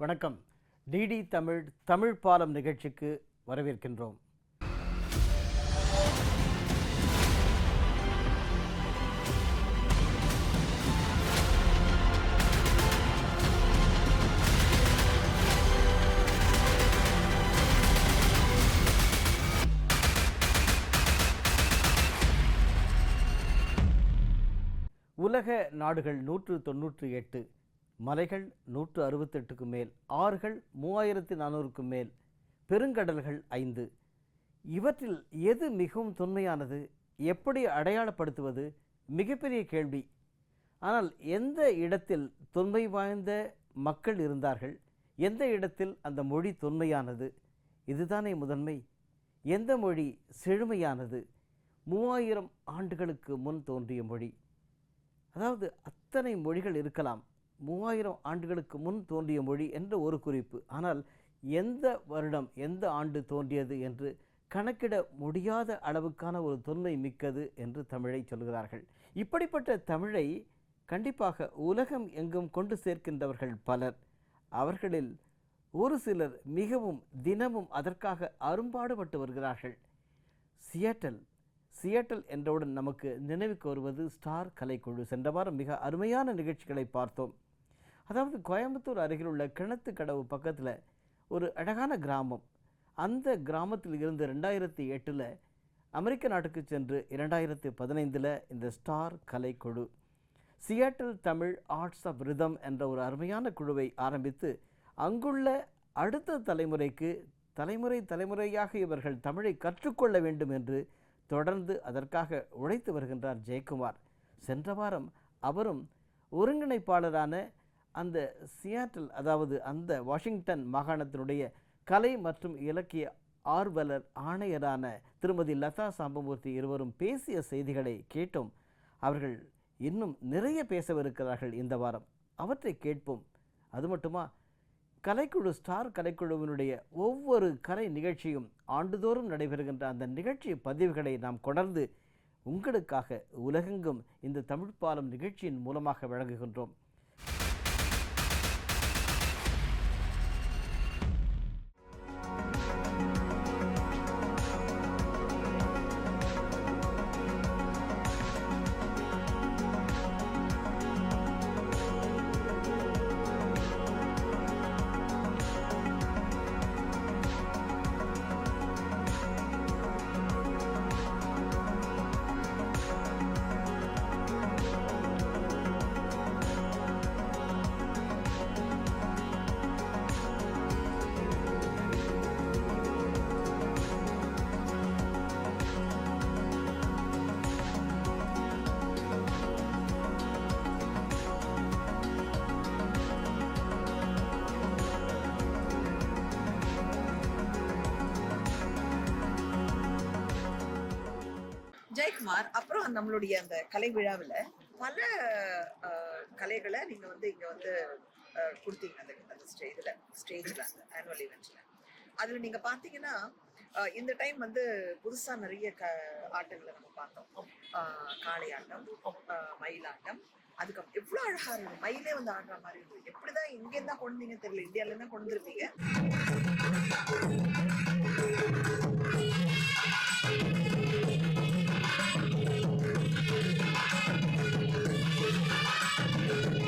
வணக்கம். டிடி தமிழ் தமிழ் பாலம் நிகழ்ச்சிக்கு வரவேற்கின்றோம். உலக நாடுகள் நூற்று தொன்னூற்றி எட்டு. மலைகள் நூற்று அறுபத்தெட்டுக்கு மேல் ஆறுகள் மூவாயிரத்து நானூறுக்கு மேல் பெருங்கடல்கள் ஐந்து. இவற்றில் எது மிகவும் தொன்மையானது? எப்படி அடையாளப்படுத்துவது? மிகப்பெரிய கேள்வி. ஆனால் எந்த இடத்தில் தொன்மை வாய்ந்த மக்கள் இருந்தார்கள்? எந்த இடத்தில் அந்த மொழி தொன்மையானது? இதுதானே முதன்மை. எந்த மொழி செழுமையானது? மூவாயிரம் ஆண்டுகளுக்கு முன் தோன்றிய மொழி. அதாவது அத்தனை மொழிகள் இருக்கலாம். மூவாயிரம் ஆண்டுகளுக்கு முன் தோன்றிய மொழி என்ற ஒரு குறிப்பு. ஆனால் எந்த வருடம் எந்த ஆண்டு தோன்றியது என்று கணக்கிட முடியாத அளவுக்கான ஒரு தொன்மை மிக்கது என்று தமிழை சொல்கிறார்கள். இப்படிப்பட்ட தமிழை கண்டிப்பாக உலகம் எங்கும் கொண்டு சேர்க்கின்றவர்கள் பலர். அவர்களில் ஒரு சிலர் மிகவும் தினமும் அதற்காக அரும்பாடுபட்டு வருகிறார்கள். சியட்டல் சியட்டல் என்றவுடன் நமக்கு நினைவுக்கு வருவது ஸ்டார் கலைக்குழு. சென்ற வாரம் மிக அருமையான நிகழ்ச்சிகளை பார்த்தோம். அதாவது கோயம்புத்தூர் அருகில் உள்ள கிணத்து கடவு பக்கத்தில் ஒரு அழகான கிராமம். அந்த கிராமத்தில் இருந்து ரெண்டாயிரத்தி எட்டில் அமெரிக்க நாட்டுக்கு சென்று இரண்டாயிரத்தி பதினைந்தில் இந்த star Kalaikuzhu Seattle Tamil arts of rhythm என்ற ஒரு அருமையான குழுவை ஆரம்பித்து அங்குள்ள அடுத்த தலைமுறைக்கு தலைமுறை தலைமுறையாக இவர்கள் தமிழை கற்றுக்கொள்ள வேண்டும் என்று தொடர்ந்து அதற்காக உழைத்து வருகின்றார் ஜெயக்குமார். சென்ற வாரம் அவரும் ஒருங்கிணைப்பாளரான அந்த சியாட்டில் அதாவது அந்த வாஷிங்டன் மாகாணத்தினுடைய கலை மற்றும் இலக்கிய ஆர்வலர் ஆணையரான திருமதி லதா சாம்பமூர்த்தி இருவரும் பேசிய செய்திகளை கேட்டோம். அவர்கள் இன்னும் நிறைய பேசவிருக்கிறார்கள் இந்த வாரம். அவற்றை கேட்போம். அது மட்டுமா? கலைக்குழு ஸ்டார் கலைக்குழுவினுடைய ஒவ்வொரு கலை நிகழ்ச்சியும் ஆண்டுதோறும் நடைபெறுகின்ற அந்த நிகழ்ச்சி பதிவுகளை நாம் கொணர்ந்து உங்களுக்காக உலகெங்கும் இந்த தமிழ்ப்பாலம் நிகழ்ச்சியின் மூலமாக வழங்குகின்றோம். நம்மளுடைய அந்த கலை விழாவில் பல கலைகளை நீங்கள் வந்து இங்கே வந்து கொடுத்தீங்க அந்த அந்த ஸ்டே ஸ்டேஜில் அந்த ஆனுவல் ஈவெண்ட்டில் அதில் நீங்கள் பார்த்தீங்கன்னா இந்த டைம் வந்து புதுசாக நிறைய க ஆட்டங்களை நம்ம பார்த்தோம். காளை ஆட்டம் மயிலாட்டம் அதுக்கப்புறம் எவ்வளோ அழகாக இருக்கும் மயிலே வந்து ஆடுற மாதிரி இருக்கும் எப்படி தான் இங்கே தான் கொண்டு வந்தீங்கன்னு தெரியல இந்தியாவில தான் கொண்டு வந்துருப்பீங்க Thank you. Thank you.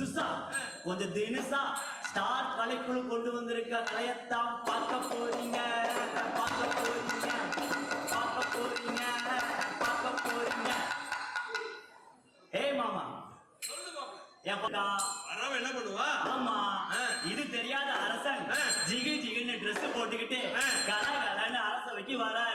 புதுசா? கொஞ்சம் தினுசா ஸ்டார் கலைக்குழு கொண்டு வந்திருக்க கலையத்தான் பார்க்க போறீங்க. பார்க்க போறீங்க. பார்க்க போறீங்க. பார்க்க போறீங்க. ஏய் மாமா. ஏப்பா வரவன் என்ன பண்ணுவா? ஆமா. இது தெரியாத அரசன். ஜிகு ஜிகுன்னு Dress போட்டுக்கிட்டு. கல கலன்னு அரசவைக்கு வராரு வராரு.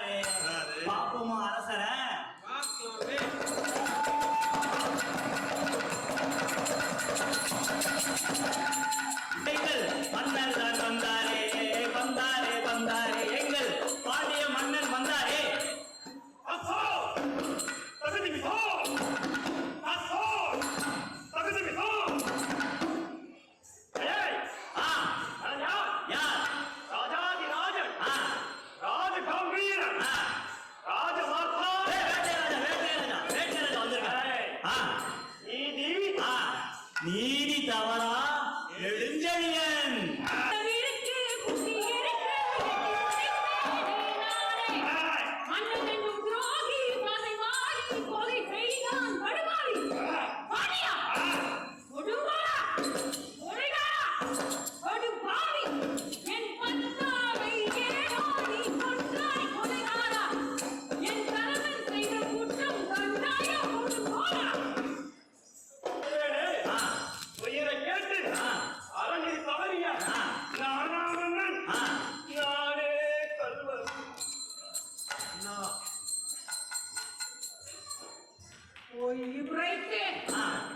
Ой, брайте!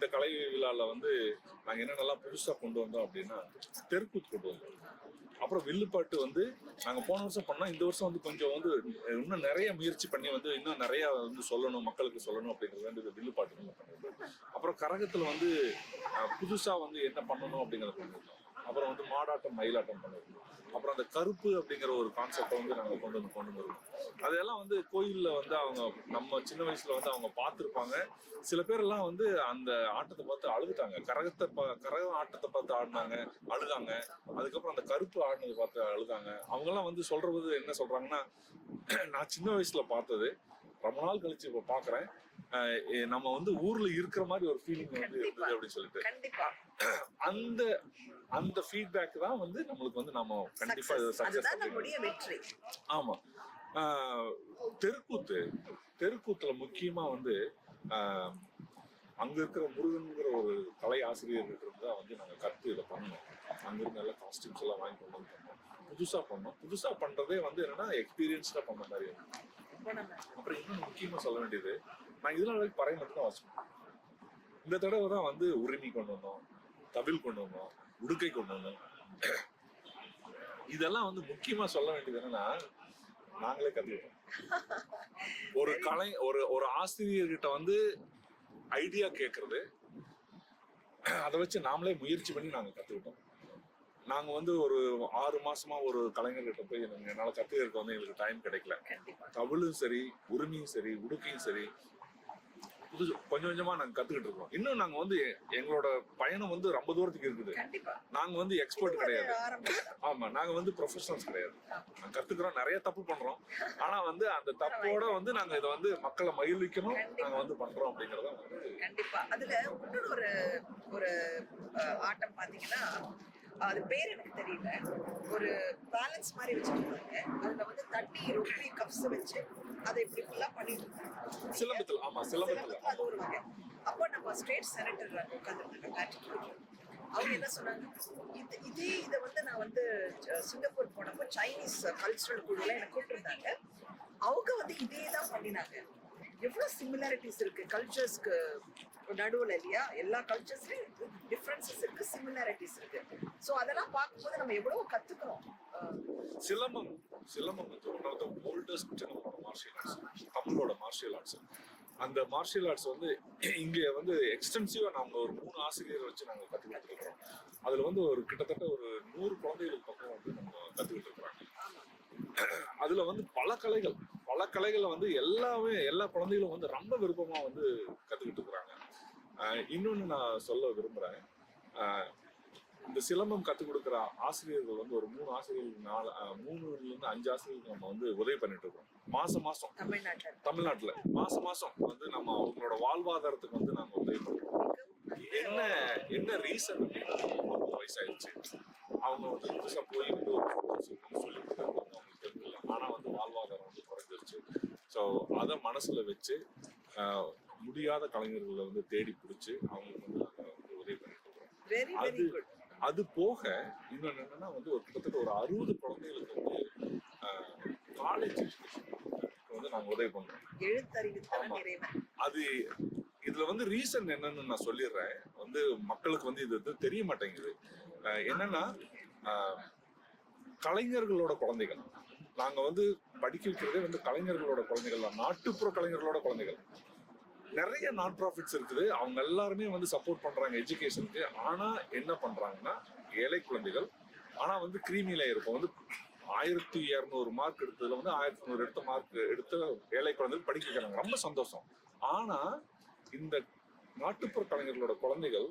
இந்த கலை விழாவில் வந்து நாங்கள் என்னென்னலாம் புதுசாக கொண்டு வந்தோம் அப்படின்னா தெருக்கூத்து கொண்டு வந்தோம். அப்புறம் வில்லுப்பாட்டு வந்து நாங்கள் போன வருஷம் பண்ணோம். இந்த வருஷம் வந்து கொஞ்சம் வந்து இன்னும் நிறைய முயற்சி பண்ணி வந்து இன்னும் நிறையா வந்து சொல்லணும் மக்களுக்கு சொல்லணும் அப்படிங்கிறது வந்து இந்த வில்லுப்பாட்டு நம்ம பண்ணியிருந்தோம் அப்புறம் கரகத்தில் வந்து புதுசாக வந்து என்ன பண்ணணும் அப்படிங்கிறத பண்ணியிருந்தோம் அப்புறம் வந்து மாடாட்டம் மயிலாட்டம் பண்ணியிருந்தோம் அப்புறம் அந்த கருப்பு அப்படிங்கிற ஒரு கான்செப்டை வந்து நாங்கள் கொண்டு வந்து கொண்டு வருவோம் அதெல்லாம் வந்து கோயிலில் வந்து அவங்க நம்ம சின்ன வயசுல வந்து அவங்க பார்த்துருப்பாங்க. சில பேரெல்லாம் வந்து அந்த ஆட்டத்தை பார்த்து அழுதுட்டாங்க. கரகத்தை பா- கரகம் ஆட்டத்தை பார்த்து ஆடினாங்க அழுதாங்க. அதுக்கப்புறம் அந்த கருப்பு ஆடினதை பார்த்து அழுதாங்க. அவங்கெல்லாம் வந்து சொல்றது என்ன சொல்றாங்கன்னா நான் சின்ன வயசுல பார்த்தது ரொம்ப நாள் கழிச்சு இப்போ பார்க்குறேன். நம்ம வந்து ஊர்ல இருக்கிற மாதிரி ஒரு ஃபீலிங் வந்து இருந்தது அப்படின்னு சொல்லிட்டு. அந்த அந்த ஃபீட்பேக் தான் வந்து நம்மளுக்கு வந்து நம்ம கண்டிப்பா. சக்சஸ் ஆமா. தெருக்கூத்து. தெருக்கூத்துல முக்கியமா வந்து அங்க இருக்கிற முருகன்கிற ஒரு கலை ஆசிரியர்கிட்ட இருந்து தான் வந்து நாங்க கத்து இதை பண்ணோம் அங்க இருந்து நல்ல காஸ்டியூம்ஸ் எல்லாம் வாங்கி கொண்டு வந்து பண்ணோம் புதுசா பண்ணோம் புதுசா பண்றதே வந்து என்னன்னா எக்ஸ்பீரியன்ஸ்டா பண்ண மாதிரி. அப்புறம் இன்னும் முக்கியமா சொல்ல வேண்டியது நான் இதனால வரைக்கும் பறை மட்டும் தான் வாசிப்பேன். இந்த தடவை தான் வந்து உரிமை கொண்டு வந்தோம் தவில் கொண்டு வந்தோம் உடுக்கை கொண்டு வந்தோம். இதெல்லாம் வந்து முக்கியமா சொல்ல வேண்டியது என்னன்னா நாங்களே கத்துக்கிட்டோம் ஒரு கலை ஒரு ஒரு ஆசிரியர்கிட்ட வந்து ஐடியா கேட்கறது அதை வச்சு நாமளே முயற்சி பண்ணி நாங்க கத்துக்கிட்டோம். நாங்க வந்து ஒரு ஆறு மாசமா ஒரு கலைஞர்கிட்ட போய் என்னால கத்துக்கிறதுக்கு வந்து எங்களுக்கு டைம் கிடைக்கல. தவிழும் சரி உரிமையும் சரி உடுக்கையும் சரி புதுசு கொஞ்சம் கொஞ்சமா நாங்க கத்துக்கிட்டு இருக்கோம். இன்னும் நாங்க வந்து எங்களோட பயணம் வந்து ரொம்ப தூரத்துக்கு இருக்குது. நாங்க வந்து எக்ஸ்பர்ட் கிடையாது. ஆமா நாங்க வந்து ப்ரொஃபஷனல்ஸ் கிடையாது. கத்துக்கிறோம் நிறைய தப்பு பண்றோம். ஆனா வந்து அந்த தப்போட வந்து நாங்க இதை வந்து மக்களை மகிழ்விக்கணும். நாங்க வந்து பண்றோம் அப்படிங்கறத கண்டிப்பா. அதுல இன்னொரு ஒரு ஒரு ஆட்டம் பாத்தீங்கன்னா அது பேர் எனக்கு தெரியல. ஒரு பேலன்ஸ் மாதிரி வச்சிருக்காங்க அதுல வந்து தண்ணி ரொப்பி கப்ஸ் வச்சு அதை இப்படி ஃபுல்லா பண்ணிட்டு இருக்காங்க சிலம்பத்துல ஆமா சிலம்பத்துல சிலம்பத்துல அது ஒரு வகை. அப்போ நம்ம ஸ்டேட் செனட்டர் உட்காந்துருக்காங்க ஆட்டிடியூட் அவங்க என்ன சொன்னாங்க? இது இதே இதை வந்து நான் வந்து சிங்கப்பூர் போனப்போ சைனீஸ் கல்ச்சுரல் குழுல எனக்கு கூப்பிட்டுருந்தாங்க. அவங்க வந்து இதே தான் பண்ணினாங்க. எவ்வளவு சிமிலாரிட்டிஸ் இருக்கு? கல்ச்சர்ஸ்க்கு நடுவுல இல்லையா? எல்லா கல்ச்சர்ஸ்லயும் டிஃப்ரென்சஸ் இருக்கு சிமிலாரிட்டிஸ் இருக்கு. சோ அதெல்லாம் பார்க்கும்போது நம்ம எவ்வளவு கத்துக்கிறோம். அஹ், சிலம்பம் சிலம்பம் வந்து one of the oldest martial arts தமிழோட மார்ஷியல் ஆர்ட்ஸ் அந்த மார்ஷியல் ஆர்ட்ஸ் வந்து இங்கே வந்து எக்ஸ்டென்சிவாக நாங்கள் ஒரு மூணு ஆசிரியர் வச்சு நாங்கள் கற்றுக்கிட்டு இருக்கிறோம் அதில் வந்து ஒரு கிட்டத்தட்ட ஒரு நூறு குழந்தைகளுக்கு பக்கம் வந்து நம்ம கற்றுக்கிட்டு இருக்கிறாங்க. அதில் வந்து பல கலைகள் பல கலைகளை வந்து எல்லாமே எல்லா குழந்தைகளும் வந்து ரொம்ப விருப்பமாக வந்து கற்றுக்கிட்டு இருக்கிறாங்க. இன்னொன்று நான் சொல்ல விரும்புகிறேன் இந்த சிலம்பம் கத்துக் கொடுக்குற ஆசிரியர்கள் வந்து ஒரு மூணு ஆசிரியர்கள் நாலு ஆஹ் மூணுல இருந்து அஞ்சு ஆசிரியர்கள் நம்ம வந்து உதவி பண்ணிட்டு இருக்கோம் மாசம் மாசம். தமிழ்நாட்டுல. தமிழ்நாட்டுல. மாசம் மாசம் வந்து நம்ம அவங்களோட வாழ்வாதாரத்துக்கு வந்து நாங்க உதவி பண்றோம். என்ன என்ன ரீசன் அப்படின்னா அவங்க வயசாயிருச்சு அவங்க வந்து புதுசா போய் வந்து ஒரு சொல்லி அவங்களுக்கு தெரியல. ஆனா வந்து வாழ்வாதாரம் வந்து குறைஞ்சிருச்சு. ஸோ அதை மனசுல வச்சு முடியாத கலைஞர்களை வந்து தேடி பிடிச்சி அவங்களுக்கு வந்து நாங்க வந்து உதவி பண்ணிட்டு இருக்கோம் அது அது போக இன்னொன்னு என்னன்னா வந்து ஒரு கிட்டத்தட்ட ஒரு அறுபது குழந்தைகளுக்கு வந்து காலேஜ் வந்து நாங்க உதவி பண்றோம். அது இதுல வந்து ரீசன் என்னன்னு நான் சொல்லிடுறேன். வந்து மக்களுக்கு வந்து இது தெரிய மாட்டேங்குது. என்னன்னா கலைஞர்களோட குழந்தைகள். நாங்க வந்து படிக்க வைக்கிறதே வந்து கலைஞர்களோட குழந்தைகள் தான். நாட்டுப்புற கலைஞர்களோட குழந்தைகள். நிறைய நான் ப்ராஃபிட்ஸ் இருக்குது. அவங்க எல்லாருமே வந்து சப்போர்ட் பண்றாங்க எஜுகேஷனுக்கு ஆனா என்ன பண்றாங்கன்னா ஏழை குழந்தைகள். ஆனா வந்து கிரீமியில இருக்கும். வந்து ஆயிரத்தி இரநூறு மார்க் எடுத்ததுல வந்து ஆயிரத்தி நூறு எடுத்த மார்க் எடுத்த ஏழை குழந்தைகள் படிக்க வைக்கிறாங்க. ரொம்ப சந்தோஷம். ஆனா இந்த நாட்டுப்புற கலைஞர்களோட குழந்தைகள்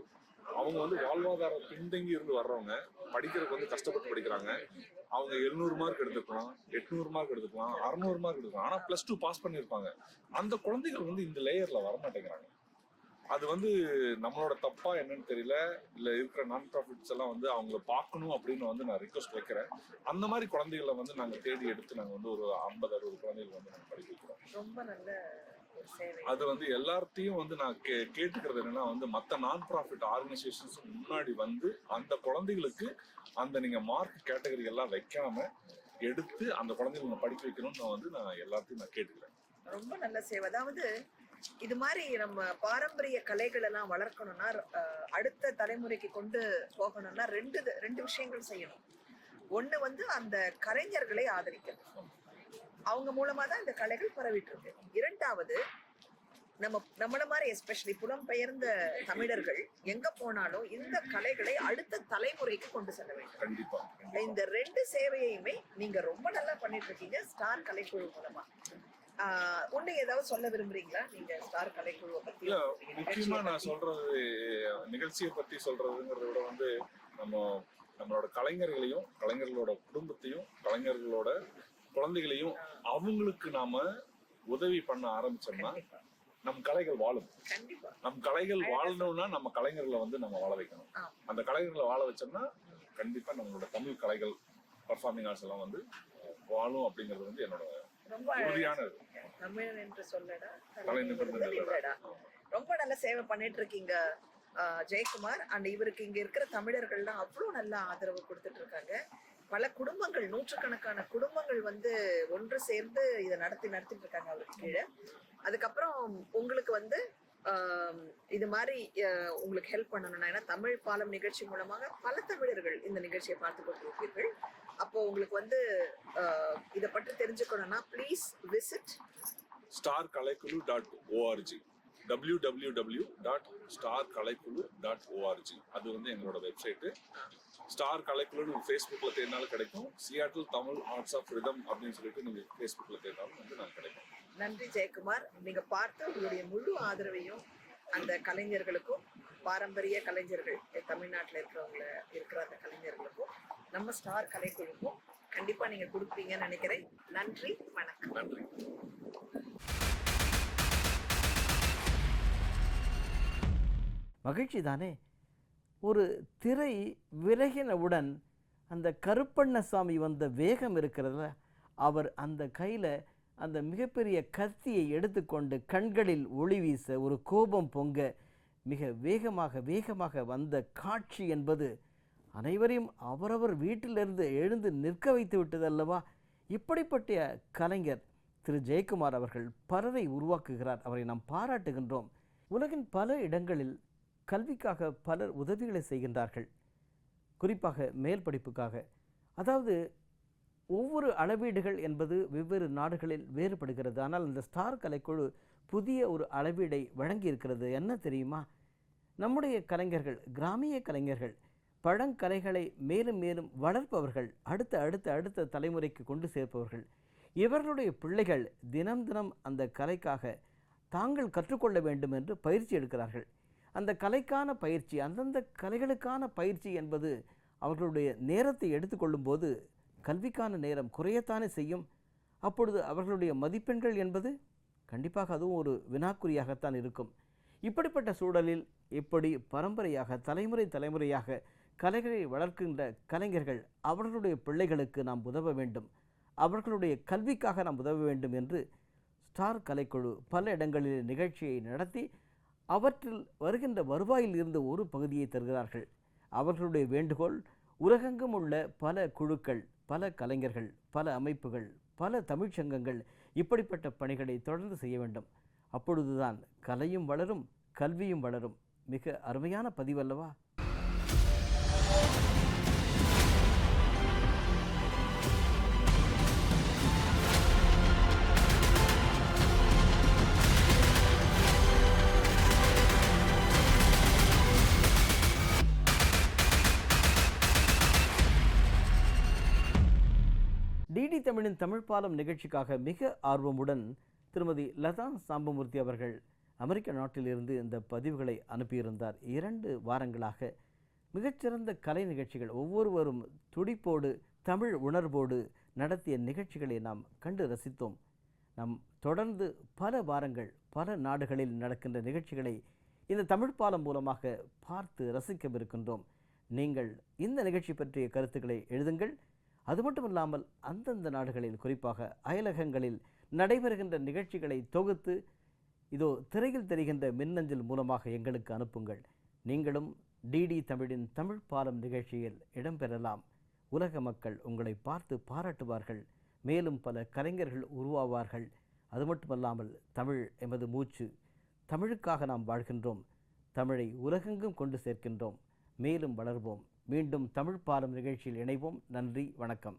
அவங்க வந்து வாழ்வாதாரம் பின்தங்கி இருந்து வர்றவங்க படிக்கிறதுக்கு வந்து கஷ்டப்பட்டு படிக்கிறாங்க. அவங்க எழுநூறு மார்க் எடுத்துக்கலாம் எட்நூறு மார்க் எடுத்துக்கலாம் அறுநூறு மார்க் எடுத்துக்கலாம். ஆனா பிளஸ் டூ பாஸ் பண்ணியிருப்பாங்க. அந்த குழந்தைகள் வந்து இந்த லேயர்ல வர மாட்டேங்கிறாங்க அது வந்து நம்மளோட தப்பா என்னன்னு தெரியல. இல்ல இருக்கிற நான் ப்ராஃபிட்ஸ் எல்லாம் வந்து அவங்கள பார்க்கணும் அப்படின்னு வந்து நான் ரிக்வஸ்ட் வைக்கிறேன். அந்த மாதிரி குழந்தைகளை வந்து நாங்க தேடி எடுத்து நாங்க வந்து ஒரு ஐம்பது அறுபது குழந்தைகள் வந்து நாங்க படிக்க வைக்கிறோம். ரொம்ப நல்ல அது வந்து எல்லார்த்தையும் வந்து நான் கே கேட்டுக்கிறது என்னன்னா வந்து மற்ற நான் ப்ராஃபிட் ஆர்கனைசேஷன்ஸ் முன்னாடி வந்து அந்த குழந்தைகளுக்கு அந்த நீங்க மார்க் கேட்டகரி எல்லாம் வைக்காம எடுத்து அந்த குழந்தைகளை படிக்க வைக்கணும்னு நான் வந்து நான் எல்லாத்தையும் நான் கேட்டுக்கிறேன். ரொம்ப நல்ல சேவை. அதாவது இது மாதிரி நம்ம பாரம்பரிய கலைகள் எல்லாம் வளர்க்கணும்னா அடுத்த தலைமுறைக்கு கொண்டு போகணும்னா ரெண்டு ரெண்டு விஷயங்கள் செய்யணும். ஒன்னு வந்து அந்த கலைஞர்களை ஆதரிக்கணும். அவங்க மூலமா தான் இந்த கலைகள் பரவிட்டு இருக்கு. இரண்டாவது நம்ம நம்மள மாதிரி எஸ்பெஷலி புலம்பெயர்ந்த தமிழர்கள் எங்க போனாலும் இந்த கலைகளை அடுத்த தலைமுறைக்கு கொண்டு செல்ல வேண்டும். இந்த ரெண்டு சேவையுமே நீங்க ரொம்ப நல்லா பண்ணிட்டு இருக்கீங்க ஸ்டார் கலைக்குழு மூலமா. ஒண்ணு ஏதாவது சொல்ல விரும்புறீங்களா? நீங்க ஸ்டார் கலைக்குழுவை முக்கியமா நான் பத்தி? சொல்றது நிகழ்ச்சியை பத்தி சொல்றதுங்கிறத விட வந்து நம்ம நம்மளோட கலைஞர்களையும் கலைஞர்களோட குடும்பத்தையும் கலைஞர்களோட குழந்தைகளையும் அவங்களுக்கு நாம உதவி பண்ண ஆரம்பிச்சோம்னா நம் கலைகள் வாழும். நம் கலைகள் வாழணும்னா நம்ம கலைஞர்களை வந்து நம்ம வாழ வைக்கணும். அந்த கலைஞர்களை வாழ வச்சோம்னா கண்டிப்பா நம்மளோட தமிழ் கலைகள் பர்ஃபார்மிங் ஆர்ட்ஸ் எல்லாம் வந்து வாழும் அப்படிங்கிறது வந்து என்னோட ரொம்ப உறுதியான இது. தமிழன் என்று சொல்லடா. ரொம்ப நல்ல சேவை பண்ணிட்டு இருக்கீங்க ஜெயக்குமார். அண்ட் இவருக்கு இங்க இருக்கிற தமிழர்கள்லாம் அவ்வளவு நல்ல ஆதரவு கொடுத்துட்டு இருக்காங்க. பல குடும்பங்கள் நூற்றுக்கணக்கான குடும்பங்கள் வந்து ஒன்று சேர்ந்து இதை நடத்தி நடத்திட்டு இருக்காங்க அவருக்கு கீழே. அதுக்கப்புறம் உங்களுக்கு வந்து இது மாதிரி உங்களுக்கு ஹெல்ப் பண்ணணும்னா ஏன்னா தமிழ் பாலம் நிகழ்ச்சி மூலமாக பல தமிழர்கள் இந்த நிகழ்ச்சியை பார்த்து கொண்டிருப்பீர்கள். அப்போ உங்களுக்கு வந்து இதை பற்றி தெரிஞ்சுக்கணும்னா please visit star Kalaikuzhu dot ORG W W W dot star Kalaikuzhu dot ORG அது வந்து எங்களோட வெப்சைட்டு ஸ்டார் கலைக்குழுன்னு ஃபேஸ்புக்கில் தேடினாலும் கிடைக்கும். Seattle Tamil arts of rhythm அப்படின்னு சொல்லிட்டு நீங்கள் ஃபேஸ்புக்கில் தேடினாலும் வந்து நான் கிடைக்கும். நன்றி ஜெயக்குமார். நீங்க பார்த்து உங்களுடைய முழு ஆதரவையும் அந்த கலைஞர்களுக்கும் பாரம்பரிய கலைஞர்கள் தமிழ்நாட்டில் இருக்கிறவங்க இருக்கிற அந்த கலைஞர்களுக்கும் நம்ம ஸ்டார் கலைக்குழுக்கும் கண்டிப்பா நீங்க கொடுப்பீங்கன்னு நினைக்கிறேன். நன்றி வணக்கம். நன்றி. மகிழ்ச்சி தானே? ஒரு திரை விலகினவுடன் அந்த கருப்பண்ணசாமி வந்த வேகம் இருக்கிறதுல அவர் அந்த கையில் அந்த மிகப்பெரிய கத்தியை எடுத்துக்கொண்டு கண்களில் ஒளி வீச ஒரு கோபம் பொங்க மிக வேகமாக வேகமாக வந்த காட்சி என்பது அனைவரையும் அவரவர் வீட்டிலிருந்து எழுந்து நிற்க வைத்து விட்டதல்லவா? இப்படிப்பட்ட கலைஞர் திரு. ஜெயக்குமார் அவர்கள் பலரை உருவாக்குகிறார். அவரை நாம் பாராட்டுகின்றோம். உலகின் பல இடங்களில் கல்விக்காக பலர் உதவிகளை செய்கின்றார்கள். குறிப்பாக மேல் படிப்புக்காக. அதாவது ஒவ்வொரு அளவீடுகள் என்பது வெவ்வேறு நாடுகளில் வேறுபடுகிறது. ஆனால் இந்த ஸ்டார் கலைக்குழு புதிய ஒரு அளவீடை வழங்கியிருக்கிறது. என்ன தெரியுமா? நம்முடைய கலைஞர்கள் கிராமிய கலைஞர்கள் பழங்கலைகளை மேலும் மேலும் வளர்ப்பவர்கள் அடுத்த அடுத்த அடுத்த தலைமுறைக்கு கொண்டு சேர்ப்பவர்கள் இவர்களுடைய பிள்ளைகள் தினம் தினம் அந்த கலைக்காக தாங்கள் கற்றுக்கொள்ள வேண்டும் என்று பயிற்சி எடுக்கிறார்கள். அந்த கலைக்கான பயிற்சி அந்தந்த கலைகளுக்கான பயிற்சி என்பது அவர்களுடைய நேரத்தை எடுத்துக்கொள்ளும் போது கல்விக்கான நேரம் குறையத்தானே செய்யும். அப்பொழுது அவர்களுடைய மதிப்பெண்கள் என்பது கண்டிப்பாக அதுவும் ஒரு வினாக்குறியாகத்தான் இருக்கும். இப்படிப்பட்ட சூழலில் இப்படி பரம்பரையாக தலைமுறை தலைமுறையாக கலைகளை வளர்க்கின்ற கலைஞர்கள் அவர்களுடைய பிள்ளைகளுக்கு நாம் உதவ வேண்டும். அவர்களுடைய கல்விக்காக நாம் உதவ வேண்டும் என்று ஸ்டார் கலைக்குழு பல இடங்களில் நிகழ்ச்சியை நடத்தி அவற்றில் வருகின்ற வருவாயில் இருந்து ஒரு பகுதியை தருகிறார்கள். அவர்களுடைய வேண்டுகோள் உலகெங்கும் உள்ள பல குழுக்கள் பல கலைஞர்கள் பல அமைப்புகள் பல தமிழ்ச்சங்கங்கள் இப்படிப்பட்ட பணிகளை தொடர்ந்து செய்ய வேண்டும். அப்பொழுதுதான் கலையும் வளரும் கல்வியும் வளரும். மிக அருமையான பதிவல்லவா? டிடி தமிழின் தமிழ் பாலம் நிகழ்ச்சிக்காக மிக ஆர்வமுடன் திருமதி லதா சாம்பமூர்த்தி அவர்கள் அமெரிக்க நாட்டிலிருந்து இந்த பதிவுகளை அனுப்பியிருந்தார். இரண்டு வாரங்களாக மிகச்சிறந்த கலை நிகழ்ச்சிகள் ஒவ்வொருவரும் துடிப்போடு தமிழ் உணர்வோடு நடத்திய நிகழ்ச்சிகளை நாம் கண்டு ரசித்தோம். நாம் தொடர்ந்து பல வாரங்கள் பல நாடுகளில் நடக்கின்ற நிகழ்ச்சிகளை இந்த தமிழ் பாலம் மூலமாக பார்த்து ரசிக்கவிருக்கின்றோம். நீங்கள் இந்த நிகழ்ச்சி பற்றிய கருத்துக்களை எழுதுங்கள். அது மட்டுமல்லாமல் அந்தந்த நாடுகளில் குறிப்பாக அயலகங்களில் நடைபெறுகின்ற நிகழ்ச்சிகளை தொகுத்து இதோ திரையில் தெரிகின்ற மின்னஞ்சல் மூலமாக எங்களுக்கு அனுப்புங்கள். நீங்களும் டிடி தமிழின் தமிழ் பாலம் நிகழ்ச்சியில் இடம்பெறலாம் உலக மக்கள் உங்களை பார்த்து பாராட்டுவார்கள். மேலும் பல கலைஞர்கள் உருவாவார்கள். அது மட்டுமல்லாமல் தமிழ் எமது மூச்சு. தமிழுக்காக நாம் வாழ்கின்றோம். தமிழை உலகெங்கும் கொண்டு சேர்க்கின்றோம். மேலும் வளர்வோம். மீண்டும் தமிழ் பாலம் நிகழ்ச்சியில் இணைவோம். நன்றி வணக்கம்.